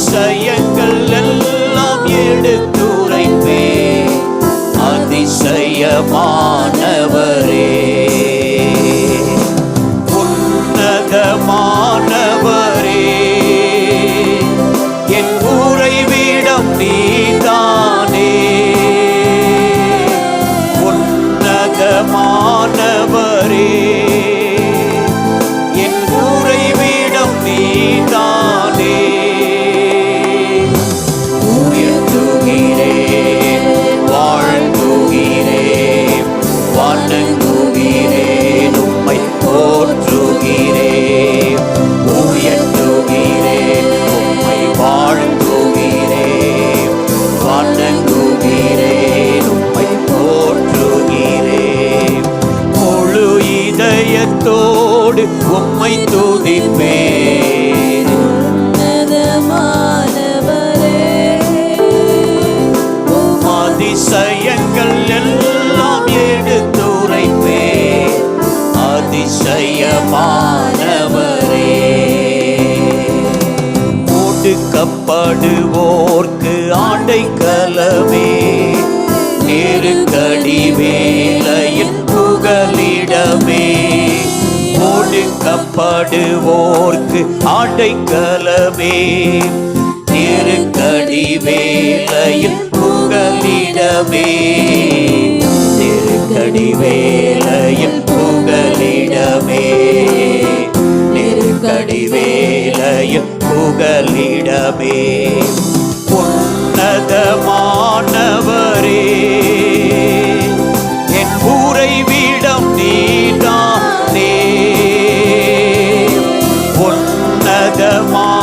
அதிசயங்கள் எல்லாம் எடுத்துரைப்பே. அதிசயமான பிரியமானவரே ஒடுக்கப்படுவோர்க்கு ஆண்டை கலமே. நெருக்கடி வேலையின் புகலிடமே. ஒடுக்கப்படுவோர்க்கு ஆண்டை கலமே. நெருக்கடி வேலையின் புகலிடமே. நெருக்கடி வேலையின் புகலிடமே நெருக்கமே நெருக்கடி வேலையும் புகலிடமே. உன்னதமானவரே என் உறைவிடம் நீதானே உன்னதமான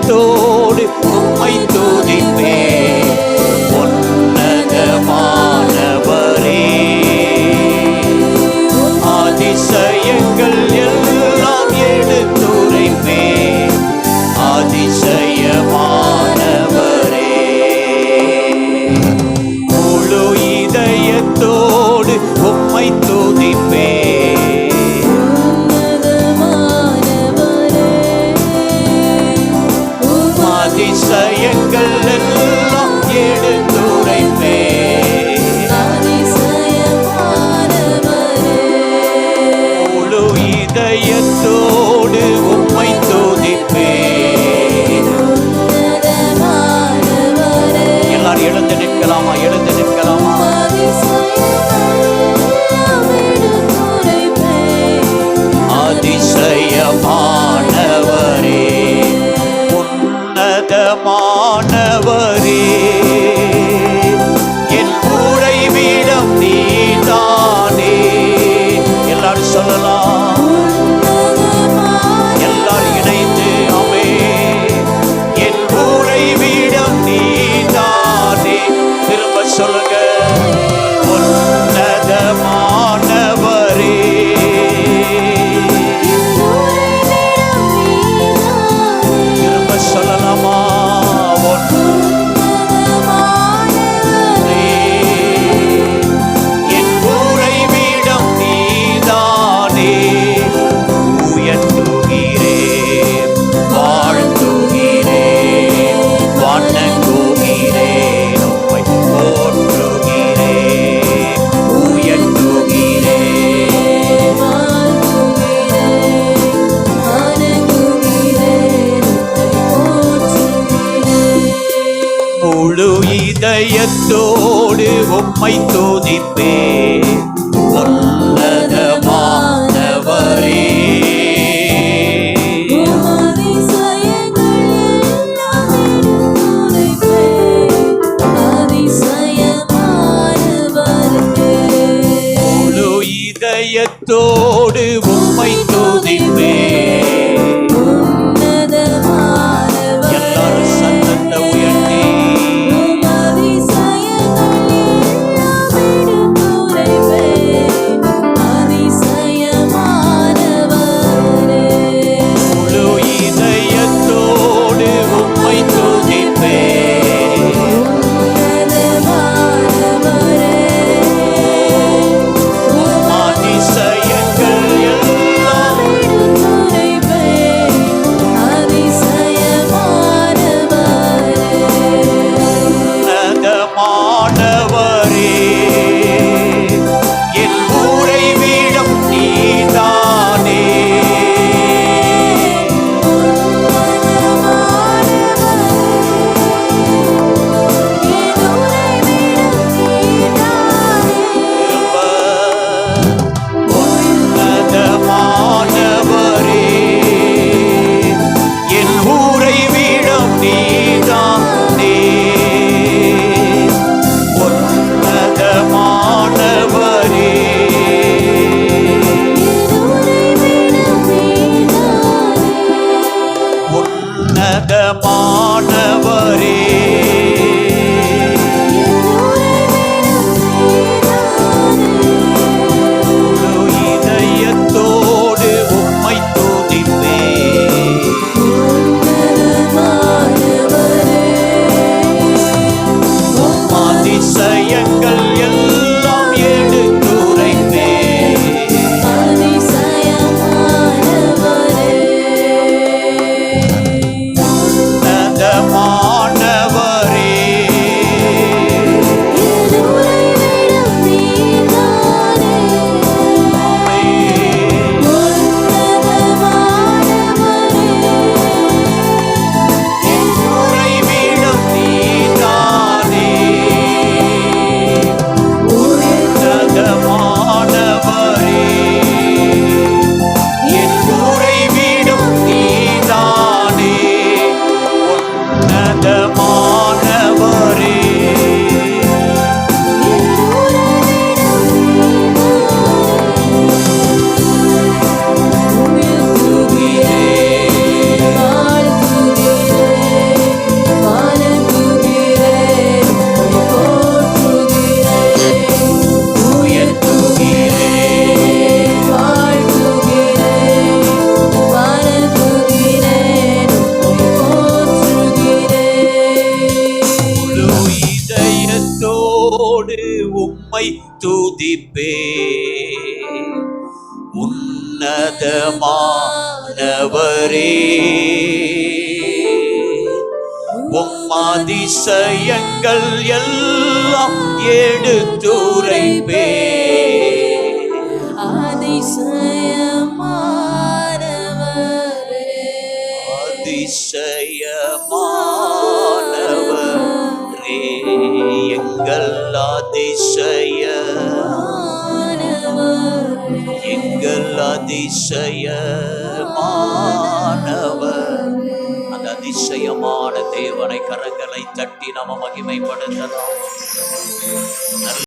door. கனகமானவரே. துதிப்பே உன்னதமானவரே. உம் அதிசயங்கள் எல்லாம் எடுத்துரைப்பே அதிசயமானவரே. அதிசயமானவரே. எங்கள் அதிசய. எங்கள் அதிசயமானவர் அந்த அதிசயமான தேவனை கரங்களை தட்டி நாம மகிமைப்படுத்தலாம்.